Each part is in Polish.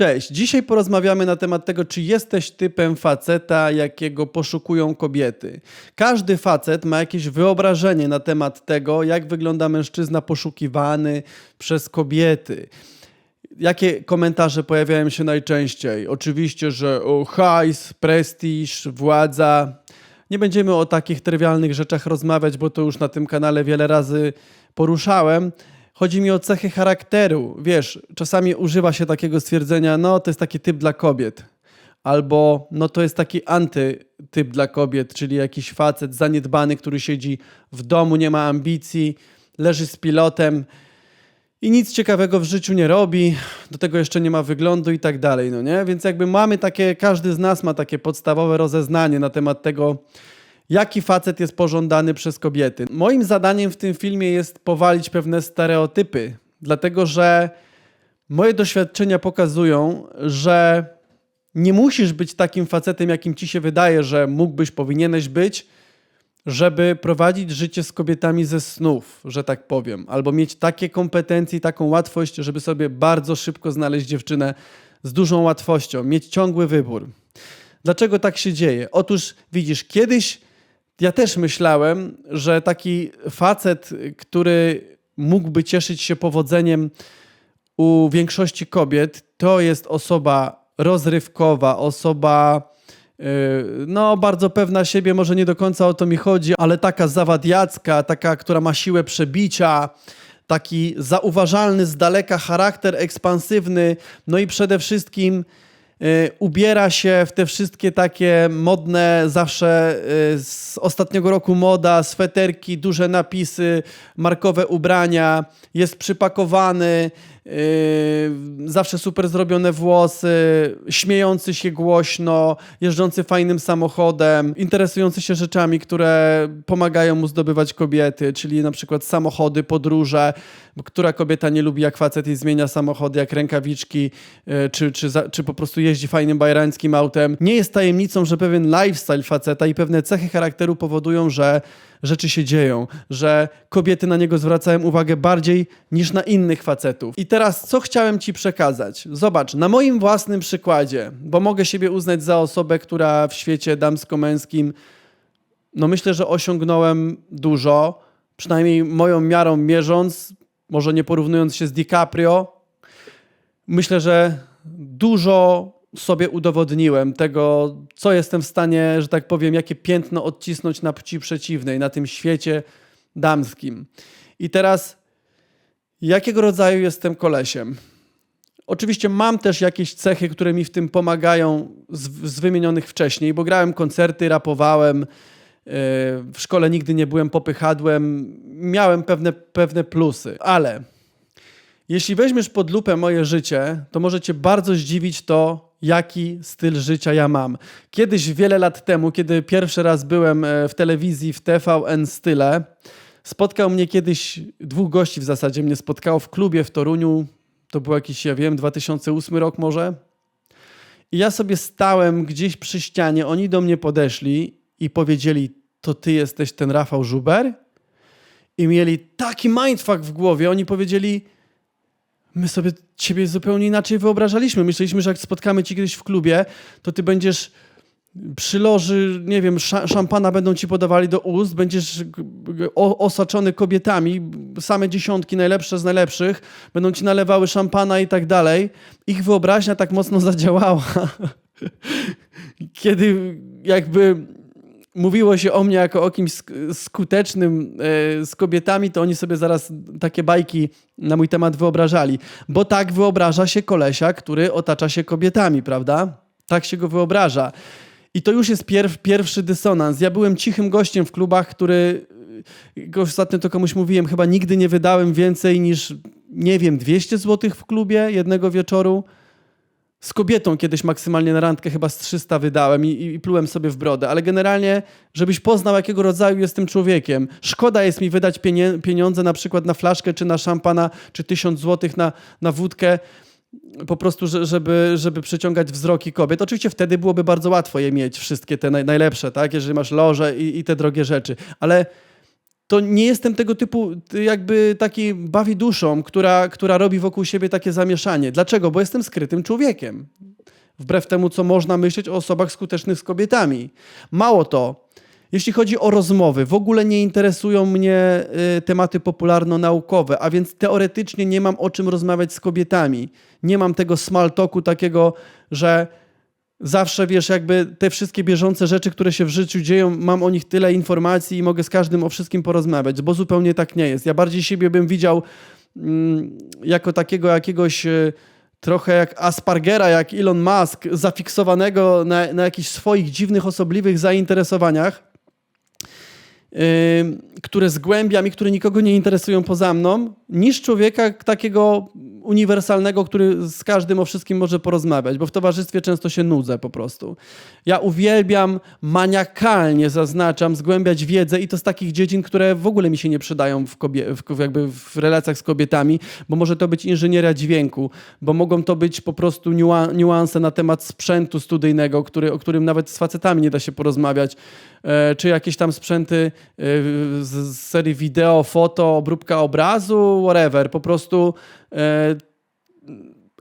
Cześć. Dzisiaj porozmawiamy na temat tego, czy jesteś typem faceta, jakiego poszukują kobiety. Każdy facet ma jakieś wyobrażenie na temat tego, jak wygląda mężczyzna poszukiwany przez kobiety. Jakie komentarze pojawiają się najczęściej? Oczywiście, że o, hajs, prestiż, władza. Nie będziemy o takich trywialnych rzeczach rozmawiać, bo to już na tym kanale wiele razy poruszałem. Chodzi mi o cechy charakteru. Wiesz, czasami używa się takiego stwierdzenia, no to jest taki typ dla kobiet. Albo no to jest taki antytyp dla kobiet, czyli jakiś facet zaniedbany, który siedzi w domu, nie ma ambicji, leży z pilotem i nic ciekawego w życiu nie robi, do tego jeszcze nie ma wyglądu i tak dalej, no nie? Więc jakby mamy takie, każdy z nas ma takie podstawowe rozeznanie na temat tego, jaki facet jest pożądany przez kobiety. Moim zadaniem w tym filmie jest powalić pewne stereotypy, dlatego że moje doświadczenia pokazują, że nie musisz być takim facetem, jakim ci się wydaje, że mógłbyś, powinieneś być, żeby prowadzić życie z kobietami ze snów, że tak powiem, albo mieć takie kompetencje i taką łatwość, żeby sobie bardzo szybko znaleźć dziewczynę z dużą łatwością, mieć ciągły wybór. Dlaczego tak się dzieje? Otóż widzisz, kiedyś ja też myślałem, że taki facet, który mógłby cieszyć się powodzeniem u większości kobiet, to jest osoba rozrywkowa, osoba yy, no bardzo pewna siebie, może nie do końca o to mi chodzi, ale taka zawadiacka, taka, która ma siłę przebicia, taki zauważalny z daleka charakter ekspansywny, no i przede wszystkim y, ubiera się w te wszystkie takie modne, zawsze y, z ostatniego roku moda, sweterki, duże napisy, markowe ubrania, jest przypakowany, y, zawsze super zrobione włosy, śmiejący się głośno, jeżdżący fajnym samochodem, interesujący się rzeczami, które pomagają mu zdobywać kobiety, czyli na przykład samochody, podróże, która kobieta nie lubi jak facet i zmienia samochody, jak rękawiczki, y, czy, czy, czy po prostu jeździ fajnym bajrańskim autem. Nie jest tajemnicą, że pewien lifestyle faceta i pewne cechy charakteru powodują, że rzeczy się dzieją, że kobiety na niego zwracają uwagę bardziej niż na innych facetów. I teraz co chciałem ci przekazać? Zobacz, na moim własnym przykładzie, bo mogę siebie uznać za osobę, która w świecie damsko-męskim no myślę, że osiągnąłem dużo, przynajmniej moją miarą mierząc, może nie porównując się z DiCaprio. Myślę, że dużo sobie udowodniłem tego, co jestem w stanie, że tak powiem, jakie piętno odcisnąć na płci przeciwnej, na tym świecie damskim. I teraz, jakiego rodzaju jestem kolesiem? Oczywiście mam też jakieś cechy, które mi w tym pomagają z, z wymienionych wcześniej, bo grałem koncerty, rapowałem, yy, w szkole nigdy nie byłem popychadłem, miałem pewne, pewne plusy, ale jeśli weźmiesz pod lupę moje życie, to może cię bardzo zdziwić to, jaki styl życia ja mam. Kiedyś, wiele lat temu, kiedy pierwszy raz byłem e, w telewizji w TVN Style, spotkał mnie kiedyś, dwóch gości w zasadzie mnie spotkało w klubie w Toruniu. To był jakiś, ja wiem, 2008 rok może. I ja sobie stałem gdzieś przy ścianie, oni do mnie podeszli i powiedzieli, to ty jesteś ten Rafał Żuber? I mieli taki mindfuck w głowie. Oni powiedzieli, my sobie ciebie zupełnie inaczej wyobrażaliśmy. Myśleliśmy, że jak spotkamy cię kiedyś w klubie, to ty będziesz przy loży, nie wiem, sza- szampana będą ci podawali do ust, będziesz osaczony kobietami, same dziesiątki najlepsze z najlepszych, będą ci nalewały szampana i tak dalej. Ich wyobraźnia tak mocno zadziałała, kiedy jakby mówiło się o mnie jako o kimś sk- skutecznym e, z kobietami, to oni sobie zaraz takie bajki na mój temat wyobrażali. Bo tak wyobraża się kolesia, który otacza się kobietami, prawda? Tak się go wyobraża. I to już jest pierw, pierwszy dysonans. Ja byłem cichym gościem w klubach, który y, ostatnio to komuś mówiłem, chyba nigdy nie wydałem więcej niż, nie wiem, 200 zł w klubie jednego wieczoru. Z kobietą kiedyś maksymalnie na randkę chyba z 300 wydałem i, i plułem sobie w brodę, ale generalnie, żebyś poznał, jakiego rodzaju jestem człowiekiem. Szkoda jest mi wydać pieniądze na przykład na flaszkę, czy na szampana, czy 1000 złotych na, na wódkę, po prostu, że- żeby, żeby przyciągać wzroki kobiet. Oczywiście wtedy byłoby bardzo łatwo je mieć, wszystkie te naj, najlepsze, tak? Jeżeli masz loże i, i te drogie rzeczy, ale to nie jestem tego typu jakby taki bawi duszą, która, która robi wokół siebie takie zamieszanie. Dlaczego? Bo jestem skrytym człowiekiem. Wbrew temu, co można myśleć o osobach skutecznych z kobietami. Mało to, jeśli chodzi o rozmowy, w ogóle nie interesują mnie y, tematy popularno-naukowe, a więc teoretycznie nie mam o czym rozmawiać z kobietami. Nie mam tego small talku takiego, że zawsze wiesz, jakby te wszystkie bieżące rzeczy, które się w życiu dzieją, mam o nich tyle informacji i mogę z każdym o wszystkim porozmawiać, bo zupełnie tak nie jest. Ja bardziej siebie bym widział mm, jako takiego jakiegoś. Y, trochę jak Aspargera, jak Elon Musk, zafiksowanego na, na jakichś swoich dziwnych, osobliwych zainteresowaniach, które zgłębiam i które nikogo nie interesują poza mną, niż człowieka takiego uniwersalnego, który z każdym o wszystkim może porozmawiać, bo w towarzystwie często się nudzę po prostu. Ja uwielbiam maniakalnie, zaznaczam, zgłębiać wiedzę i to z takich dziedzin, które w ogóle mi się nie przydają w, kobie- w, jakby w relacjach z kobietami, bo może to być inżynieria dźwięku, bo mogą to być po prostu niuanse na temat sprzętu studyjnego, który, o którym nawet z facetami nie da się porozmawiać, e, czy jakieś tam sprzęty e, z, z serii wideo, foto, obróbka obrazu, whatever, po prostu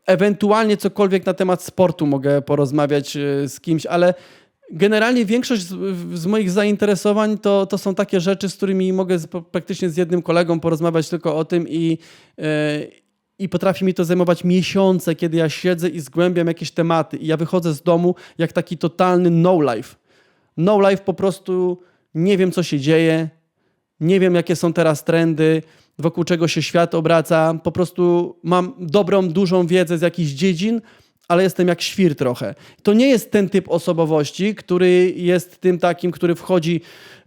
ewentualnie cokolwiek na temat sportu mogę porozmawiać e, z kimś, ale generalnie większość z, z, moich zainteresowań to, to są takie rzeczy, z którymi mogę z, praktycznie z jednym kolegą porozmawiać tylko o tym i, yy, i potrafi mi to zajmować miesiące, kiedy ja siedzę i zgłębiam jakieś tematy i ja wychodzę z domu jak taki totalny no life. No life po prostu nie wiem, co się dzieje, nie wiem, jakie są teraz trendy, wokół czego się świat obraca. Po prostu mam dobrą, dużą wiedzę z jakichś dziedzin, ale jestem jak świr trochę. To nie jest ten typ osobowości, który jest tym takim, który wchodzi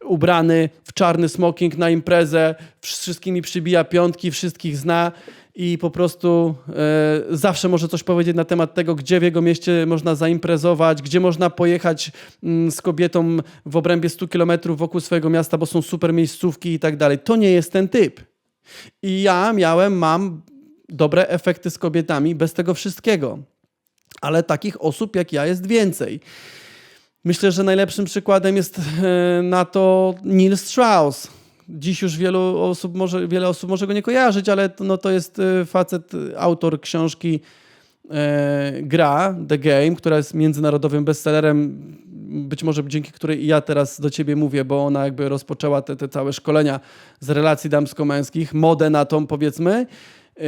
ubrany w czarny smoking na imprezę, wszystkimi przybija piątki, wszystkich zna i po prostu e, zawsze może coś powiedzieć na temat tego, gdzie w jego mieście można zaimprezować, gdzie można pojechać mm, z kobietą w obrębie 100 kilometrów wokół swojego miasta, bo są super miejscówki i tak dalej. To nie jest ten typ. I ja miałem, mam dobre efekty z kobietami bez tego wszystkiego. Ale takich osób jak ja jest więcej. Myślę, że najlepszym przykładem jest e, na to Neil Strauss. Dziś już wielu osób może, wiele osób może go nie kojarzyć, ale to, no, to jest e, facet, autor książki e, Gra, The Game, która jest międzynarodowym bestsellerem być może dzięki której ja teraz do ciebie mówię, bo ona jakby rozpoczęła te, te całe szkolenia z relacji damsko-męskich, modę na tą powiedzmy. Yy,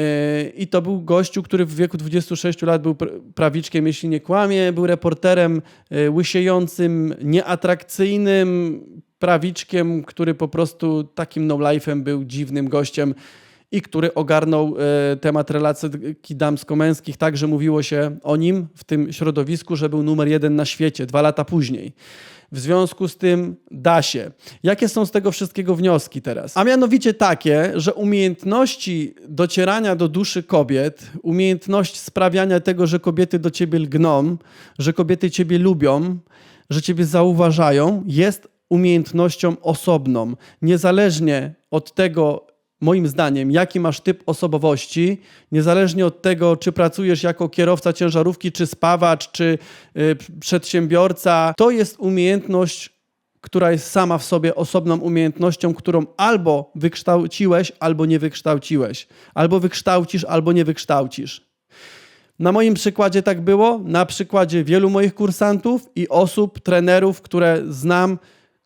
I to był gościu, który w wieku 26 lat był prawiczkiem, jeśli nie kłamie, był reporterem yy, łysiejącym, nieatrakcyjnym prawiczkiem, który po prostu takim no-life'em był dziwnym gościem i który ogarnął e, temat relacji damsko-męskich tak, że mówiło się o nim w tym środowisku, że był numer jeden na świecie dwa lata później. W związku z tym da się. Jakie są z tego wszystkiego wnioski teraz? A mianowicie takie, że umiejętności docierania do duszy kobiet, umiejętność sprawiania tego, że kobiety do ciebie lgną, że kobiety ciebie lubią, że ciebie zauważają, jest umiejętnością osobną. Niezależnie od tego, moim zdaniem, jaki masz typ osobowości, niezależnie od tego, czy pracujesz jako kierowca ciężarówki, czy spawacz, czy y, przedsiębiorca, to jest umiejętność, która jest sama w sobie osobną umiejętnością, którą albo wykształciłeś, albo nie wykształciłeś. Albo wykształcisz, albo nie wykształcisz. Na moim przykładzie tak było, na przykładzie wielu moich kursantów i osób, trenerów, które znam,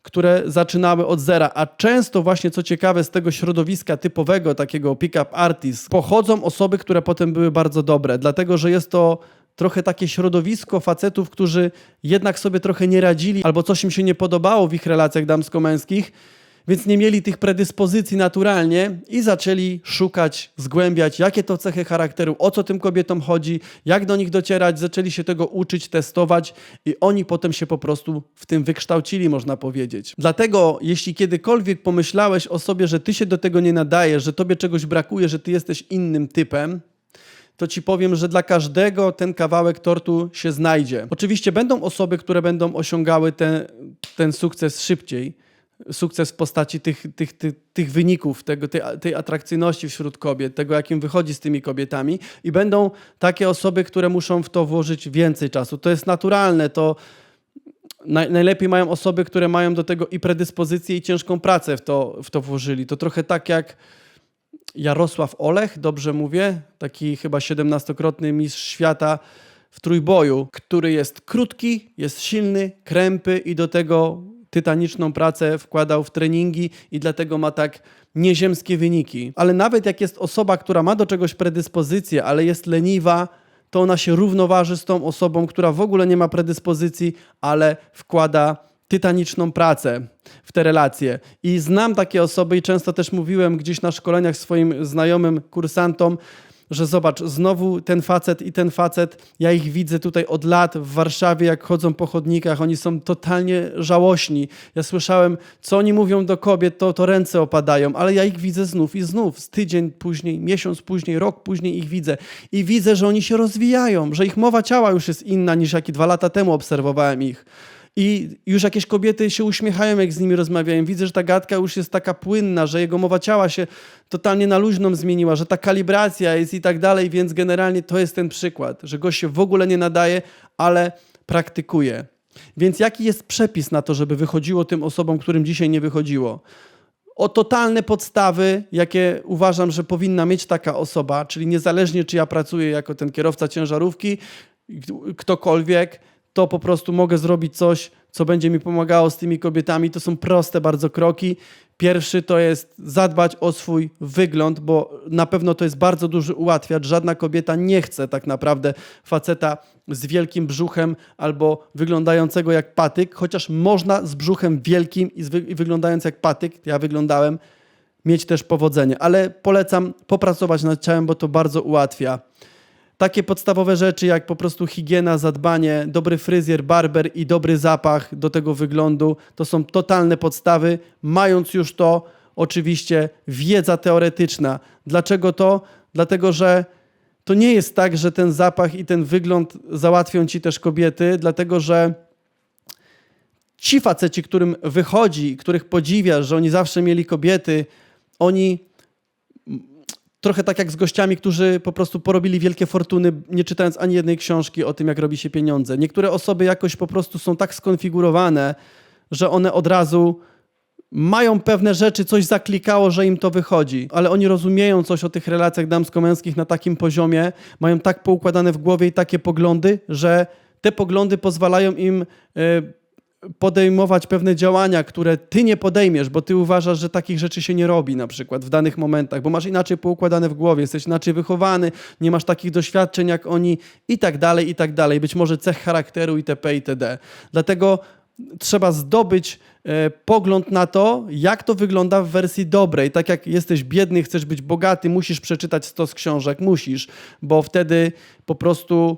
które zaczynały od zera, a często właśnie, co ciekawe, z tego środowiska typowego, takiego pick-up artist, pochodzą osoby, które potem były bardzo dobre, dlatego, że jest to trochę takie środowisko facetów, którzy jednak sobie trochę nie radzili, albo coś im się nie podobało w ich relacjach damsko-męskich, więc nie mieli tych predyspozycji naturalnie i zaczęli szukać, zgłębiać, jakie to cechy charakteru, o co tym kobietom chodzi, jak do nich docierać, zaczęli się tego uczyć, testować i oni potem się po prostu w tym wykształcili, można powiedzieć. Dlatego, jeśli kiedykolwiek pomyślałeś o sobie, że ty się do tego nie nadajesz, że tobie czegoś brakuje, że ty jesteś innym typem, to ci powiem, że dla każdego ten kawałek tortu się znajdzie. Oczywiście będą osoby, które będą osiągały ten, ten sukces szybciej sukces w postaci tych, tych, tych, tych wyników, tego, tej, tej atrakcyjności wśród kobiet, tego, jakim wychodzi z tymi kobietami, i będą takie osoby, które muszą w to włożyć więcej czasu. To jest naturalne, to naj, najlepiej mają osoby, które mają do tego i predyspozycję, i ciężką pracę w to, w to włożyli. To trochę tak jak Jarosław Olech, dobrze mówię, taki chyba 17-krotny mistrz świata w trójboju, który jest krótki, jest silny, krępy i do tego tytaniczną pracę wkładał w treningi i dlatego ma tak nieziemskie wyniki. Ale nawet jak jest osoba, która ma do czegoś predyspozycję, ale jest leniwa, to ona się równoważy z tą osobą, która w ogóle nie ma predyspozycji, ale wkłada tytaniczną pracę w te relacje. I znam takie osoby i często też mówiłem gdzieś na szkoleniach swoim znajomym kursantom, że zobacz, znowu ten facet i ten facet, ja ich widzę tutaj od lat w Warszawie, jak chodzą po chodnikach, oni są totalnie żałośni. Ja słyszałem, co oni mówią do kobiet, to, to ręce opadają, ale ja ich widzę znów i znów, z tydzień później, miesiąc później, rok później ich widzę. I widzę, że oni się rozwijają, że ich mowa ciała już jest inna niż jaki dwa lata temu obserwowałem ich. I już jakieś kobiety się uśmiechają, jak z nimi rozmawiają. Widzę, że ta gadka już jest taka płynna, że jego mowa ciała się totalnie na luźną zmieniła, że ta kalibracja jest i tak dalej, więc generalnie to jest ten przykład, że gość się w ogóle nie nadaje, ale praktykuje. Więc jaki jest przepis na to, żeby wychodziło tym osobom, którym dzisiaj nie wychodziło? O totalne podstawy, jakie uważam, że powinna mieć taka osoba, czyli niezależnie czy ja pracuję jako ten kierowca ciężarówki, ktokolwiek, to po prostu mogę zrobić coś, co będzie mi pomagało z tymi kobietami. To są proste bardzo kroki. Pierwszy to jest zadbać o swój wygląd, bo na pewno to jest bardzo duży ułatwiacz. Żadna kobieta nie chce tak naprawdę faceta z wielkim brzuchem albo wyglądającego jak patyk, chociaż można z brzuchem wielkim i, wy i wyglądając jak patyk, ja wyglądałem, mieć też powodzenie. Ale polecam popracować nad ciałem, bo to bardzo ułatwia takie podstawowe rzeczy jak po prostu higiena, zadbanie, dobry fryzjer, barber i dobry zapach do tego wyglądu, to są totalne podstawy. Mając już to, oczywiście wiedza teoretyczna. Dlaczego to? Dlatego, że to nie jest tak, że ten zapach i ten wygląd załatwią ci też kobiety, dlatego że ci faceci, którym wychodzi, których podziwiasz, że oni zawsze mieli kobiety, oni trochę tak jak z gościami, którzy po prostu porobili wielkie fortuny, nie czytając ani jednej książki o tym, jak robi się pieniądze. Niektóre osoby jakoś po prostu są tak skonfigurowane, że one od razu mają pewne rzeczy, coś zaklikało, że im to wychodzi, ale oni rozumieją coś o tych relacjach damsko-męskich na takim poziomie, mają tak poukładane w głowie i takie poglądy, że te poglądy pozwalają im y, podejmować pewne działania, które ty nie podejmiesz, bo ty uważasz, że takich rzeczy się nie robi na przykład w danych momentach, bo masz inaczej poukładane w głowie, jesteś inaczej wychowany, nie masz takich doświadczeń jak oni i tak dalej, i tak dalej. Być może cech charakteru itp. itd. Dlatego trzeba zdobyć e, pogląd na to, jak to wygląda w wersji dobrej. Tak jak jesteś biedny, chcesz być bogaty, musisz przeczytać stos książek, musisz, bo wtedy po prostu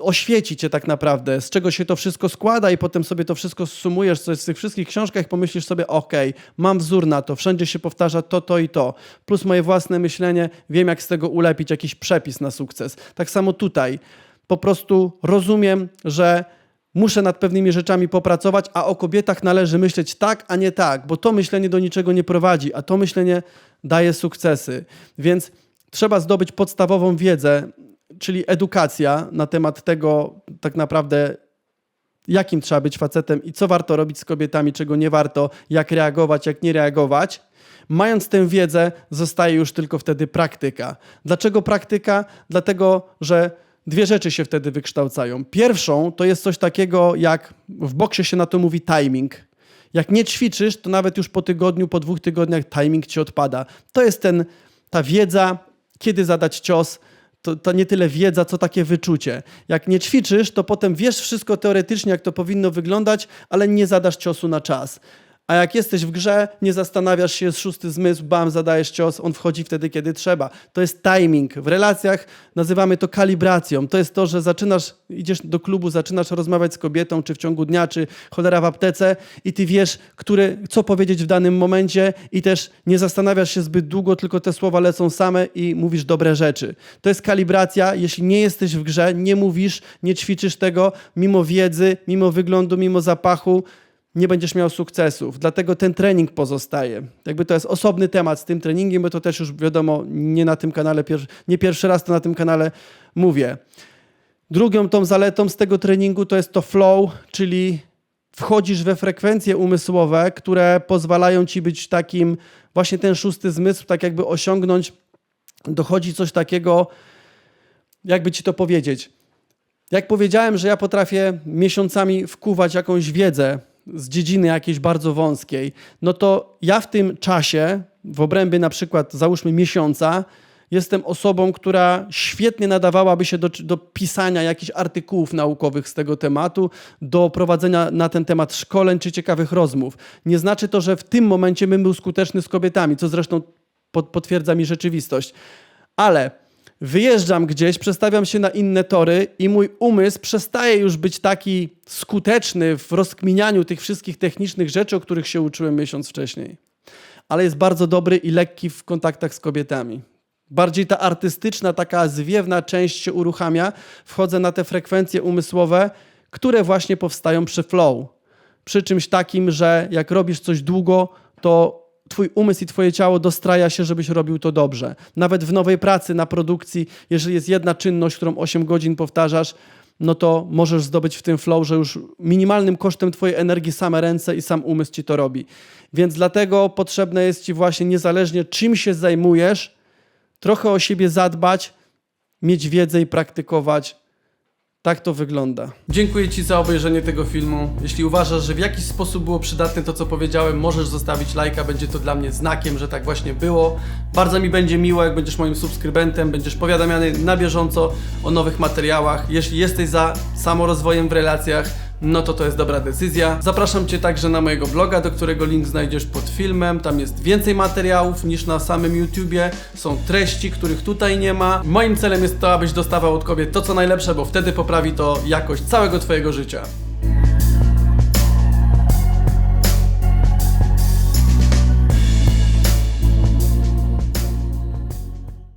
oświeci cię tak naprawdę, z czego się to wszystko składa i potem sobie to wszystko sumujesz, co jest w tych wszystkich książkach pomyślisz sobie, ok, mam wzór na to, wszędzie się powtarza to, to i to, plus moje własne myślenie, wiem jak z tego ulepić jakiś przepis na sukces. Tak samo tutaj, po prostu rozumiem, że muszę nad pewnymi rzeczami popracować, a o kobietach należy myśleć tak, a nie tak, bo to myślenie do niczego nie prowadzi, a to myślenie daje sukcesy. Więc trzeba zdobyć podstawową wiedzę czyli edukacja na temat tego tak naprawdę, jakim trzeba być facetem i co warto robić z kobietami, czego nie warto, jak reagować, jak nie reagować. Mając tę wiedzę, zostaje już tylko wtedy praktyka. Dlaczego praktyka? Dlatego, że dwie rzeczy się wtedy wykształcają. Pierwszą to jest coś takiego, jak w boksie się na to mówi timing. Jak nie ćwiczysz, to nawet już po tygodniu, po dwóch tygodniach timing ci odpada. To jest ten, ta wiedza, kiedy zadać cios, to, to nie tyle wiedza, co takie wyczucie. Jak nie ćwiczysz, to potem wiesz wszystko teoretycznie, jak to powinno wyglądać, ale nie zadasz ciosu na czas. A jak jesteś w grze, nie zastanawiasz się, jest szósty zmysł, bam, zadajesz cios, on wchodzi wtedy, kiedy trzeba. To jest timing. W relacjach nazywamy to kalibracją. To jest to, że zaczynasz, idziesz do klubu, zaczynasz rozmawiać z kobietą, czy w ciągu dnia, czy cholera w aptece i ty wiesz, który, co powiedzieć w danym momencie i też nie zastanawiasz się zbyt długo, tylko te słowa lecą same i mówisz dobre rzeczy. To jest kalibracja. Jeśli nie jesteś w grze, nie mówisz, nie ćwiczysz tego, mimo wiedzy, mimo wyglądu, mimo zapachu, nie będziesz miał sukcesów. Dlatego ten trening pozostaje. Jakby to jest osobny temat z tym treningiem, bo to też już wiadomo, nie na tym kanale, nie pierwszy raz to na tym kanale mówię. Drugą tą zaletą z tego treningu to jest to flow, czyli wchodzisz we frekwencje umysłowe, które pozwalają ci być takim, właśnie ten szósty zmysł, tak jakby osiągnąć, dochodzi coś takiego, jakby ci to powiedzieć. Jak powiedziałem, że ja potrafię miesiącami wkuwać jakąś wiedzę z dziedziny jakiejś bardzo wąskiej, no to ja w tym czasie, w obrębie na przykład załóżmy miesiąca, jestem osobą, która świetnie nadawałaby się do, do pisania jakichś artykułów naukowych z tego tematu, do prowadzenia na ten temat szkoleń czy ciekawych rozmów. Nie znaczy to, że w tym momencie bym był skuteczny z kobietami, co zresztą pot- potwierdza mi rzeczywistość. Ale wyjeżdżam gdzieś, przestawiam się na inne tory i mój umysł przestaje już być taki skuteczny w rozkminianiu tych wszystkich technicznych rzeczy, o których się uczyłem miesiąc wcześniej. Ale jest bardzo dobry i lekki w kontaktach z kobietami. Bardziej ta artystyczna, taka zwiewna część się uruchamia. Wchodzę na te frekwencje umysłowe, które właśnie powstają przy flow. Przy czymś takim, że jak robisz coś długo, to twój umysł i twoje ciało dostraja się, żebyś robił to dobrze. Nawet w nowej pracy na produkcji, jeżeli jest jedna czynność, którą 8 godzin powtarzasz, no to możesz zdobyć w tym flow, że już minimalnym kosztem twojej energii same ręce i sam umysł ci to robi. Więc dlatego potrzebne jest ci właśnie niezależnie czym się zajmujesz, trochę o siebie zadbać, mieć wiedzę i praktykować. Tak to wygląda. Dziękuję Ci za obejrzenie tego filmu. Jeśli uważasz, że w jakiś sposób było przydatne to, co powiedziałem, możesz zostawić lajka. Będzie to dla mnie znakiem, że tak właśnie było. Bardzo mi będzie miło, jak będziesz moim subskrybentem, będziesz powiadamiany na bieżąco o nowych materiałach. Jeśli jesteś za samorozwojem w relacjach, no to to jest dobra decyzja. Zapraszam Cię także na mojego bloga, do którego link znajdziesz pod filmem. Tam jest więcej materiałów niż na samym YouTubie. Są treści, których tutaj nie ma. Moim celem jest to, abyś dostawał od kobiet to, co najlepsze, bo wtedy poprawi to jakość całego Twojego życia.